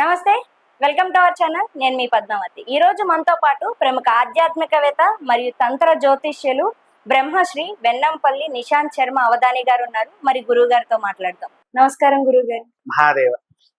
నమస్తే welcome to our channel. నేను మీ పద్మావతి. ఈ రోజు మనతో పాటు ప్రముఖ ఆధ్యాత్మికవేత్త మరియు తంత్ర జ్యోతిష్యులు బ్రహ్మశ్రీ వెన్నంపల్లి నిశాంత్ శర్మ అవధాని గారు ఉన్నారు. మరి గురువు గారితో మాట్లాడదాం. నమస్కారం గురువు గారు మహాదేవ.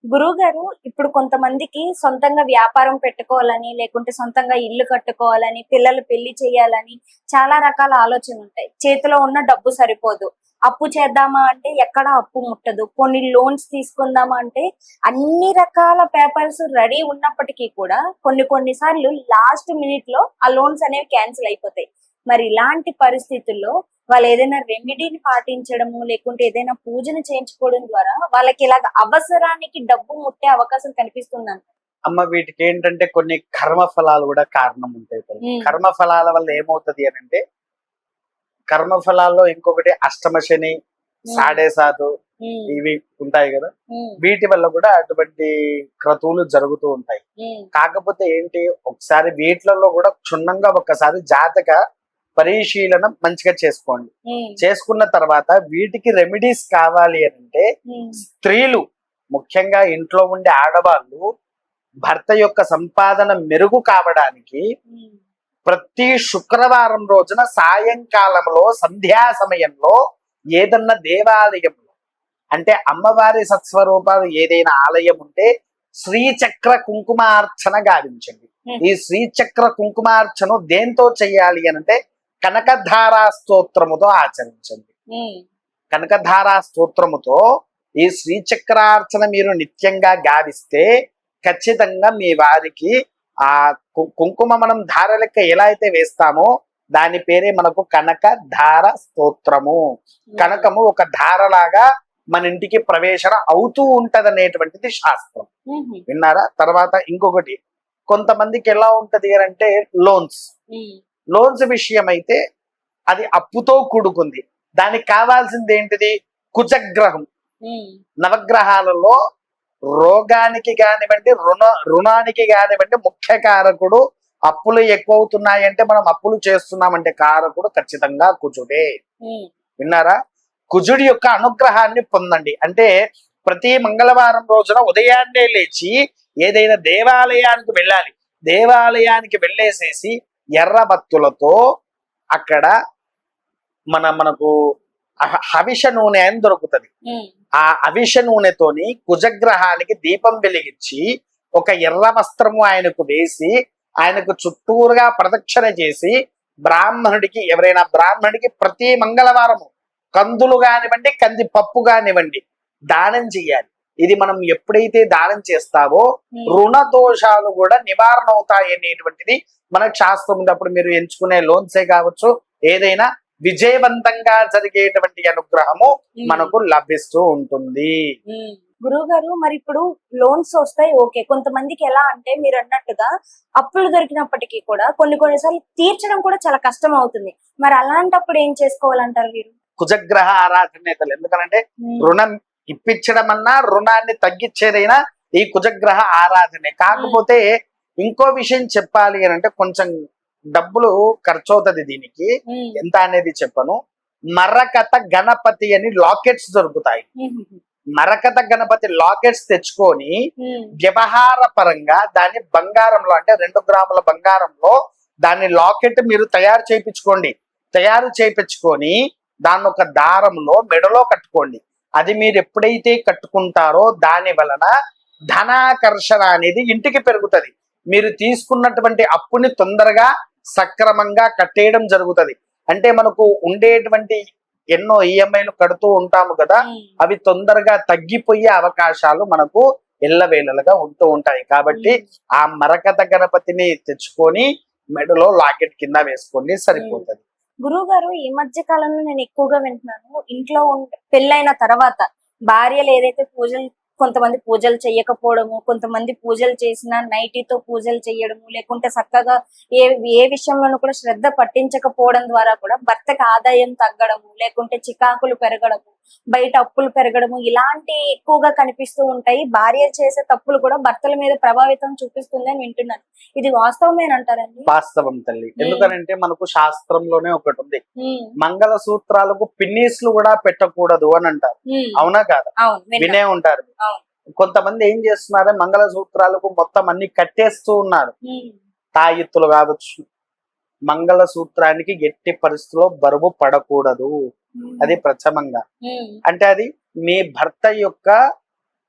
గురువు గారు ఇప్పుడు కొంతమందికి సొంతంగా వ్యాపారం పెట్టుకోవాలని లేకుంటే సొంతంగా ఇల్లు కట్టుకోవాలని పిల్లలు పెళ్ళి చేయాలని చాలా రకాల ఆలోచనలు ఉంటాయి చేతిలో ఉన్న డబ్బు సరిపోదు. అప్పు చేద్దామా అంటే ఎక్కడ అప్పు ముట్టదు. కొన్ని లోన్స్ తీసుకుందామా అంటే అన్ని రకాల పేపర్స్ రెడీ ఉన్నప్పటికీ కూడా కొన్ని కొన్ని సార్లు లాస్ట్ మినిట్లో ఆ లోన్స్ అనేవి క్యాన్సిల్ అయిపోతాయి. మరి ఇలాంటి పరిస్థితుల్లో వాళ్ళు ఏదైనా రెమెడీని పాటించడము లేకుంటే ఏదైనా పూజను చేయించుకోవడం ద్వారా వాళ్ళకి ఇలాగ అవసరానికి డబ్బు ముట్టే అవకాశం కనిపిస్తుందంట. అమ్మ వీటికి ఏంటంటే కొన్ని కర్మ ఫలాలు కూడా కారణం ఉంటాయి. కర్మ ఫలాల వల్ల ఏమవుతది అని అంటే కర్మ ఫలాల్లో ఇంకొకటి అష్టమ శని సాడే సాధు ఇవి ఉంటాయి కదా. వీటి వల్ల కూడా అటువంటి క్రతువులు జరుగుతూ ఉంటాయి. కాకపోతే ఏంటి ఒకసారి వీటిలలో కూడా క్షుణ్ణంగా ఒక్కసారి జాతక పరిశీలన మంచిగా చేసుకోండి. చేసుకున్న తర్వాత వీటికి రెమెడీస్ కావాలి అంటే స్త్రీలు ముఖ్యంగా ఇంట్లో ఉండే ఆడవాళ్ళు భర్త యొక్క సంపాదన మెరుగు కావడానికి ప్రతి శుక్రవారం రోజున సాయంకాలంలో సంధ్యా సమయంలో ఏదన్నా దేవాలయంలో అంటే అమ్మవారి సత్స్వరూపాలు ఏదైనా ఆలయం ఉంటే శ్రీచక్ర కుంకుమార్చన గావించండి. ఈ శ్రీచక్ర కుంకుమార్చన దేంతో చెయ్యాలి అనంటే కనకధారా స్తోత్రముతో ఆచరించండి. కనకధారా స్తోత్రముతో ఈ శ్రీచక్రార్చన మీరు నిత్యంగా గావిస్తే ఖచ్చితంగా మీ వారికి ఆ కు- కుంకుమ మనం ధార లెక్క ఎలా అయితే వేస్తామో దాని పేరే మనకు కనక ధార స్తోత్రము. కనకము ఒక ధారలాగా మన ఇంటికి ప్రవేశన అవుతూ ఉంటదనేటువంటిది శాస్త్రం. ఉమ్, విన్నారా? తర్వాత ఇంకొకటి కొంతమందికి ఎలా ఉంటది అంటే లోన్స్. లోన్స్ విషయం అయితే అది అప్పుతో కూడుకుంది. దానికి కావాల్సింది ఏంటిది? కుజగ్రహం. నవగ్రహాలలో రోగానికి కానివ్వండి రుణ రుణానికి కానివ్వండి ముఖ్య కారకుడు అప్పులు ఎక్కువ అవుతున్నాయంటే మనం అప్పులు చేస్తున్నామంటే కారకుడు ఖచ్చితంగా కుజుడే. విన్నారా? కుజుడి యొక్క అనుగ్రహాన్ని పొందండి. అంటే ప్రతి మంగళవారం రోజున ఉదయాన్నే లేచి ఏదైనా దేవాలయానికి వెళ్ళాలి. దేవాలయానికి వెళ్ళేసేసి ఎర్ర బత్తులతో అక్కడ మన మనకు హవిష నూనె అని దొరుకుతుంది. ఆ అవిష నూనెతోని కుజగ్రహానికి దీపం వెలిగించి ఒక ఎర్ర వస్త్రము ఆయనకు వేసి ఆయనకు చుట్టూరుగా ప్రదక్షిణ చేసి బ్రాహ్మణుడికి ఎవరైనా బ్రాహ్మణుడికి ప్రతి మంగళవారము కందులు కానివ్వండి కంది పప్పు కానివ్వండి దానం చెయ్యాలి ఇది మనం ఎప్పుడైతే దానం చేస్తావో రుణ దోషాలు కూడా నివారణ అవుతాయి అనేటువంటిది మనకు శాస్త్రం ఉంది అప్పుడు మీరు ఎంచుకునే లోన్సే కావచ్చు. ఏదైనా విజయవంతంగా జరిగేటువంటి అనుగ్రహము. మనకు లభిస్తూ ఉంటుంది. గురువు గారు మరి ఇప్పుడు లోన్స్ వస్తాయి ఓకే. కొంతమందికి ఎలా అంటే మీరు అన్నట్టుగా అప్పులు దొరికినప్పటికీ కూడా కొన్ని కొన్నిసార్లు తీర్చడం కూడా చాలా కష్టం అవుతుంది. మరి అలాంటప్పుడు ఏం చేసుకోవాలంటారు మీరు? కుజగ్రహ ఆరాధనేతలు. ఎందుకంటే రుణం ఇప్పించడం అన్నా రుణాన్ని తగ్గించేదైనా ఈ కుజగ్రహ ఆరాధనే. కాకపోతే ఇంకో విషయం చెప్పాలి అని అంటే కొంచెం డబ్బులు ఖర్చు అవుతుంది దీనికి ఎంత అనేది చెప్పను. మరకత గణపతి అని లాకెట్స్ దొరుకుతాయి. ఉమ్, మరకత గణపతి లాకెట్స్ తెచ్చుకొని వ్యవహార పరంగా దాన్ని బంగారంలో అంటే రెండు గ్రాముల బంగారంలో దాన్ని లాకెట్ మీరు తయారు చేయించుకోండి. తయారు చేయించుకొని దాన్ని ఒక దారంలో మెడలో కట్టుకోండి. అది మీరు ఎప్పుడైతే కట్టుకుంటారో దాని వలన ధనాకర్షణ అనేది ఇంటికి పెరుగుతది. మీరు తీసుకున్నటువంటి అప్పుని తొందరగా సక్రమంగా కట్టేయడం జరుగుతది. అంటే మనకు ఉండేటువంటి ఎన్నో ఈఎంఐలు కడుతూ ఉంటాము కదా అవి తొందరగా తగ్గిపోయే అవకాశాలు మనకు ఎల్లవేళలుగా ఉంటూ ఉంటాయి. కాబట్టి ఆ మరకత గణపతిని తెచ్చుకొని మెడలో లాకెట్ కింద వేసుకోండి సరిపోతుంది. గురువు గారు ఈ మధ్య కాలంలో నేను ఎక్కువగా వింటున్నాను. ఇంట్లో పెళ్ళైన తర్వాత భార్యలు ఏదైతే పూజలు కొంతమంది పూజలు చేయకపోవడము కొంతమంది పూజలు చేసిన నైటీతో పూజలు చేయడము లేకుంటే చక్కగా ఏ ఏ విషయంలోనూ కూడా శ్రద్ధ పట్టించకపోవడం ద్వారా కూడా భర్తకి ఆదాయం తగ్గడము లేకుంటే చికాకులు పెరగడము బయట అప్పులు పెరగడము ఇలాంటి ఎక్కువగా కనిపిస్తూ ఉంటాయి. భార్య చేసే తప్పులు కూడా భర్తల మీద ప్రభావితం చూపిస్తుంది అని వింటున్నాను. ఇది వాస్తవమేనంటారండి? వాస్తవం తల్లి. ఎందుకనంటే మనకు శాస్త్రంలోనే ఒకటి ఉంది మంగళ సూత్రాలకు పిన్నీస్లు కూడా పెట్టకూడదు అని అంటారు. అవునా కాదా. వినే ఉంటారు. కొంతమంది ఏం చేస్తున్నారు మంగళ సూత్రాలకు మొత్తం అన్ని కట్టేస్తూ ఉన్నారు. తాయిత్తులు కావచ్చు. మంగళ సూత్రానికి ఎట్టి పరిస్థితిలో బరువు పడకూడదు. అది ప్రథమంగా. అంటే అది మీ భర్త యొక్క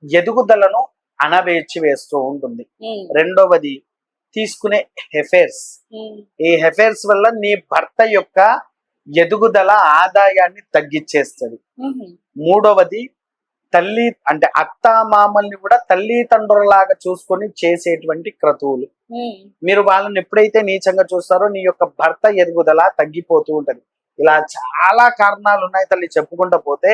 ఎదుగుదలను అనవేర్చి వేస్తూ ఉంటుంది. రెండవది తీసుకునే హెఫేర్స్. ఈ హెఫేర్స్ వల్ల నీ భర్త యొక్క ఎదుగుదల ఆదాయాన్ని తగ్గించేస్తుంది మూడవది తల్లి అంటే అత్త మామల్ని కూడా తల్లిదండ్రులలాగా చూసుకొని చేసేటువంటి క్రతువులు. మీరు వాళ్ళని ఎప్పుడైతే నీచంగా చూస్తారో నీ యొక్క భర్త ఎదుగుదల తగ్గిపోతూ ఉంటది. ఇలా చాలా కారణాలు ఉన్నాయి తల్లి చెప్పుకుంటూ పోతే.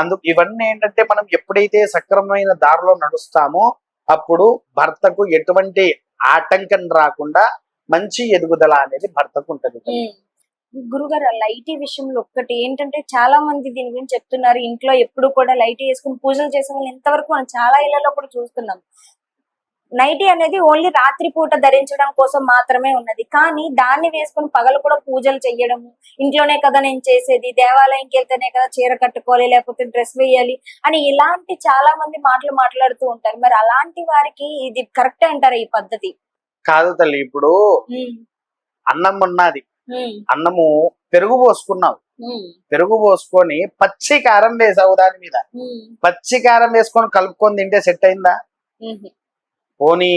అందుకు ఇవన్నీ ఏంటంటే మనం ఎప్పుడైతే సక్రమమైన దారిలో నడుస్తామో అప్పుడు భర్తకు ఎటువంటి ఆటంకం రాకుండా మంచి ఎదుగుదల అనేది భర్తకు ఉంటది. గురుగారు లైట్ విషయంలో ఒక్కటి ఏంటంటే చాలా మంది దీని గురించి చెప్తున్నారు. ఇంట్లో ఎప్పుడు కూడా లైట్ వేసుకుని పూజలు చేసే వాళ్ళు ఇంతవరకు మనం చాలా ఇళ్ళలో కూడా చూస్తున్నాం. నైటీ అనేది ఓన్లీ రాత్రి పూట ధరించడం కోసం మాత్రమే ఉన్నది. కానీ దాన్ని వేసుకుని పగలు కూడా పూజలు చెయ్యడము ఇంట్లోనే కదా నేను చేసేది దేవాలయంకి వెళ్తేనే కదా చీర కట్టుకోవాలి లేకపోతే డ్రెస్ వేయాలి అని ఇలాంటి చాలా మంది మాటలు మాట్లాడుతూ ఉంటారు. మరి అలాంటి వారికి ఇది కరెక్ట్ అంటారా ఈ పద్ధతి? కాదు తల్లి ఇప్పుడు అన్నం ఉన్నది అన్నము పెరుగు పోసుకున్నావు. పెరుగు పోసుకొని పచ్చి కారం వేసావు దాని మీద. పచ్చి కారం వేసుకొని కలుపుకొని తింటే సెట్ అయిందా. పోనీ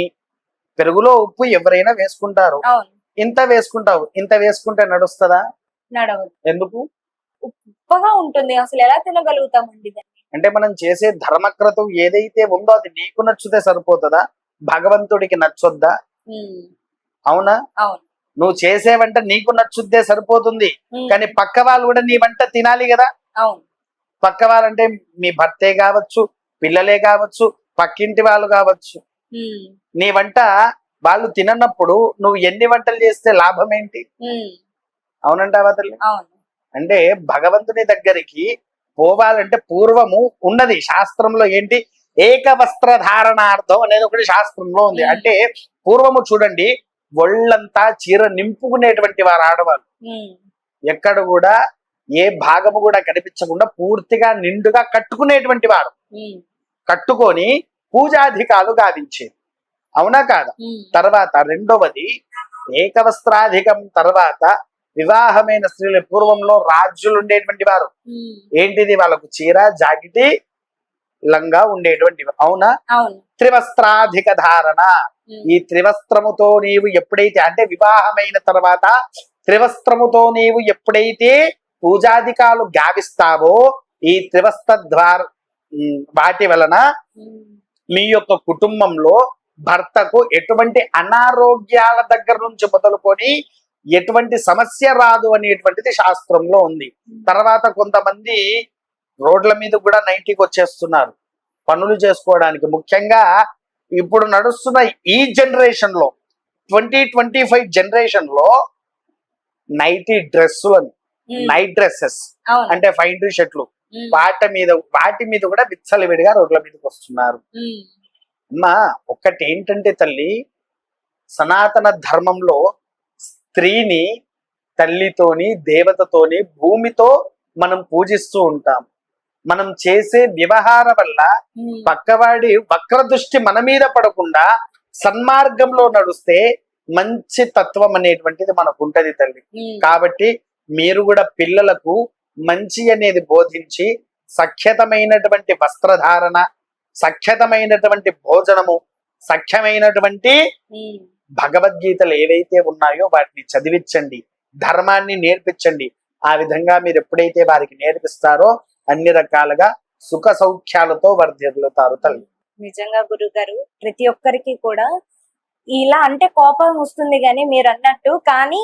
పెరుగులో ఉప్పు ఎవరైనా వేసుకుంటారు. అవును. ఇంత వేసుకుంటావు ఇంత వేసుకుంటే నడుస్తుందా? నడవదు. ఎందుకు? ఉప్పగా ఉంటుంది. అసలు ఎలా తినగలుగుతామండి దాన్ని? అంటే మనం చేసే ధర్మక్రతం ఏదైతే ఉందో అది నీకు నచ్చితే సరిపోతుందా? భగవంతుడికి నచ్చొద్దా? ఉమ్, అవునా? అవును. నువ్వు చేసే వంట నీకు నచ్చుద్దే సరిపోతుంది. ఉమ్, కానీ పక్క వాళ్ళు కూడా నీ వంట తినాలి కదా? అవును. పక్క వాళ్ళంటే మీ భర్తే కావచ్చు పిల్లలే కావచ్చు పక్కింటి వాళ్ళు కావచ్చు. నీ వంట వాళ్ళు తిననప్పుడు నువ్వు ఎన్ని వంటలు చేస్తే లాభం ఏంటి అవునంటావా తల్లి? అంటే భగవంతుని దగ్గరికి పోవాలంటే పూర్వము ఉన్నది. శాస్త్రంలో ఏంటి? ఏక వస్త్ర ధారణార్థం అనేది ఒకటి శాస్త్రంలో ఉంది. అంటే పూర్వము చూడండి ఒళ్ళంతా చీర నింపుకునేటువంటి వారు ఆడవాళ్ళు. ఎక్కడ కూడా ఏ భాగము కూడా కనిపించకుండా పూర్తిగా నిండుగా కట్టుకునేటువంటి వారు. కట్టుకొని పూజాధికాలు గావించేది అవునా కాదా? తర్వాత రెండవది ఏకవస్త్రాధికం తర్వాత వివాహమైన స్త్రీలు పూర్వంలో రాజ్యులు ఉండేటువంటి వారు. ఏంటిది? వాళ్ళకు చీర జాకెటి లంగా ఉండేటువంటి అవునా? త్రివస్త్రాధిక ధారణ. ఈ త్రివస్త్రముతో నీవు ఎప్పుడైతే అంటే వివాహమైన తర్వాత త్రివస్త్రముతో నీవు ఎప్పుడైతే పూజాధికాలు గావిస్తావో ఈ త్రివస్త్ర వాటి వలన మీ యొక్క కుటుంబంలో భర్తకు ఎటువంటి అనారోగ్యాల దగ్గర నుంచి మొదలుకొని ఎటువంటి సమస్య రాదు అనేటువంటిది శాస్త్రంలో ఉంది. తర్వాత కొంతమంది రోడ్ల మీద కూడా నైన్టీకి వచ్చేస్తున్నారు. పనులు చేసుకోవడానికి. ముఖ్యంగా ఇప్పుడు నడుస్తున్న ఈ జనరేషన్లో ట్వంటీ ట్వంటీ ఫైవ్ జనరేషన్లో నైటీ డ్రెస్సులని నైట్ డ్రెస్సెస్ అంటే ఫైన్ షర్ట్లు వాటి మీద వాటి మీద కూడా విచ్చలవిడిగా రోడ్ల మీదకి వస్తున్నారు. అమ్మా ఒక్కటి ఏంటంటే తల్లి సనాతన ధర్మంలో స్త్రీని తల్లితోని దేవతతోని భూమితో మనం పూజిస్తూ ఉంటాం. మనం చేసే వ్యవహారం వల్ల పక్కవాడి వక్ర దృష్టి మన మీద పడకుండా సన్మార్గంలో నడుస్తే మంచి తత్వం అనేటువంటిది మనకు ఉంటది తల్లి. కాబట్టి మీరు కూడా పిల్లలకు మంచి అనేది బోధించి సఖ్యతమైనటువంటి వస్త్రధారణ సఖ్యతమైనటువంటి భోజనము సఖ్యమైనటువంటి భగవద్గీతలు ఏవైతే ఉన్నాయో వాటిని చదివించండి ధర్మాన్ని నేర్పించండి. ఆ విధంగా మీరు ఎప్పుడైతే వారికి నేర్పిస్తారో అన్ని రకాలుగా సుఖ సౌఖ్యాలతో వర్ధిల్లుతారు తల్లి. నిజంగా గురువు గారు ప్రతి ఒక్కరికి కూడా ఇలా అంటే కోపం వస్తుంది కానీ మీరు అన్నట్టు కానీ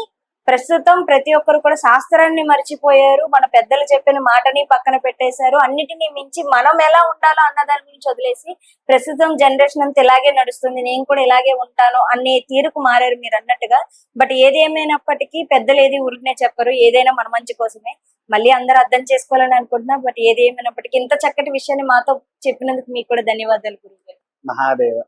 ప్రస్తుతం ప్రతి ఒక్కరు కూడా శాస్త్రాన్ని మర్చిపోయారు. మన పెద్దలు చెప్పిన మాటని పక్కన పెట్టేశారు. అన్నిటినీ మించి మనం ఎలా ఉండాలో అన్న దాని గురించి వదిలేసి ప్రస్తుతం జనరేషన్ అంతా ఇలాగే నడుస్తుంది. నేను కూడా ఇలాగే ఉంటాను అనే తీరుకు మారారు మీరు అన్నట్టుగా. బట్ ఏది ఏమైనప్పటికీ పెద్దలు ఏది ఊరికనే చెప్పరు. ఏదైనా మన మంచి కోసమే. మళ్ళీ అందరూ అర్థం చేసుకోవాలని అనుకుంటున్నా. బట్ ఏది ఏమైనప్పటికీ ఇంత చక్కటి విషయాన్ని మాతో చెప్పినందుకు మీకు కూడా ధన్యవాదాలు గురువు మహాదేవ.